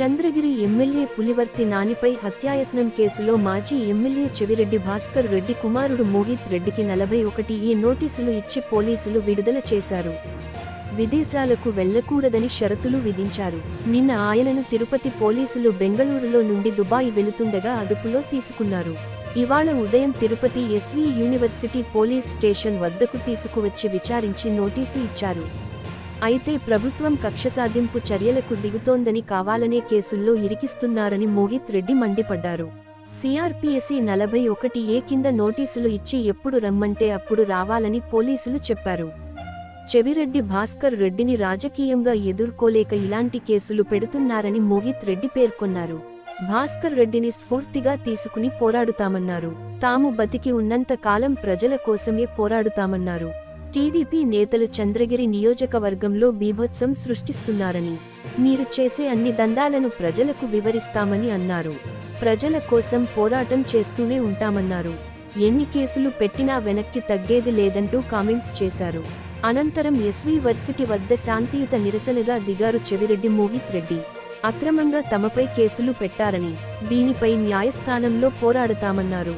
Chandragiri MLA Pulivarthi నానిపై హత్యాయత్నం కేసులో మాజీ ఎమ్మెల్యే చెవిరెడ్డి భాస్కర్ రెడ్డి కుమారుడు మోహిత్ రెడ్డికి నలభై ఒకటి ఏ నోటీసులు ఇచ్చి పోలీసులు విడుదల చేశారు. విదేశాలకు వెళ్ళకూడదని షరతులు విధించారు. నిన్న ఆయనను తిరుపతి పోలీసులు బెంగళూరులో నుండి దుబాయ్ వెళుతుండగా అదుపులో తీసుకున్నారు. ఇవాళ ఉదయం Tirupati SV university police station వద్దకు తీసుకువచ్చి విచారించి నోటీసు ఇచ్చారు. అయితే ప్రభుత్వం కక్ష సాధింపు చర్యలకు దిగుతోందని కావాలనే కేసుల్లో ఇరికిస్తున్నారని మోహిత్ రెడ్డి మండిపడ్డారు. సిఆర్పిఎసి నలభై ఒకటి ఏ కింద నోటీసులు ఇచ్చి ఎప్పుడు రమ్మంటే అప్పుడు రావాలని పోలీసులు చెప్పారు. చెవిరెడ్డి భాస్కర్ రెడ్డిని రాజకీయంగా ఎదుర్కోలేక ఇలాంటి కేసులు పెడుతున్నారని మోహిత్ రెడ్డి పేర్కొన్నారు. భాస్కర్ రెడ్డిని స్ఫూర్తిగా తీసుకుని పోరాడుతామన్నారు. తాము బతికి ఉన్నంత కాలం ప్రజల కోసమే పోరాడుతామన్నారు. టీడీపీ నేతలు చంద్రగిరి నియోజకవర్గంలో బీభత్సం సృష్టిస్తున్నారని మీరు చేసే అన్ని దందాలను ప్రజలకు వివరిస్తామని అన్నారు. ప్రజల కోసం పోరాటం చేస్తూనే ఉంటామన్నారు. ఎన్ని కేసులు పెట్టినా వెనక్కి తగ్గేది లేదంటూ కామెంట్స్ చేశారు. అనంతరం ఎస్వి వర్సిటీ వద్ద శాంతియుత నిరసనగా దిగారు చెవిరెడ్డి మోహిత్ రెడ్డి. అక్రమంగా తమపై కేసులు పెట్టారని దీనిపై న్యాయస్థానంలో పోరాడతామన్నారు.